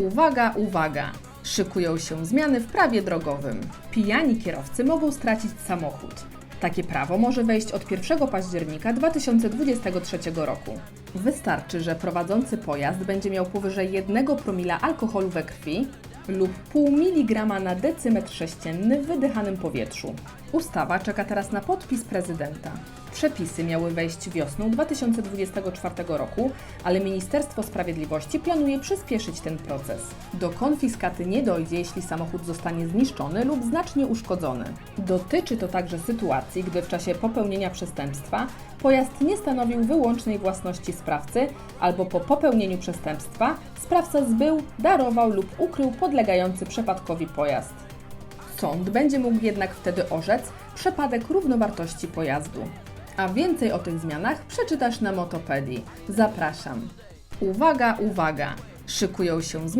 Uwaga, uwaga! Szykują się zmiany w prawie drogowym. Pijani kierowcy mogą stracić samochód. Takie prawo może wejść od 1 października 2023 roku. Wystarczy, że prowadzący pojazd będzie miał powyżej 1 promila alkoholu we krwi lub pół miligrama na decymetr sześcienny w wydychanym powietrzu. Ustawa czeka teraz na podpis prezydenta. Przepisy miały wejść wiosną 2024 roku, ale Ministerstwo Sprawiedliwości planuje przyspieszyć ten proces. Do konfiskaty nie dojdzie, jeśli samochód zostanie zniszczony lub znacznie uszkodzony. Dotyczy to także sytuacji, gdy w czasie popełnienia przestępstwa pojazd nie stanowił wyłącznej własności sprawcy, albo po popełnieniu przestępstwa sprawca zbył, darował lub ukrył podlegający przepadkowi pojazd. Sąd będzie mógł jednak wtedy orzec przepadek równowartości pojazdu. A więcej o tych zmianach przeczytasz na Motopedii. Zapraszam. Uwaga, uwaga! Szykują się zmiany.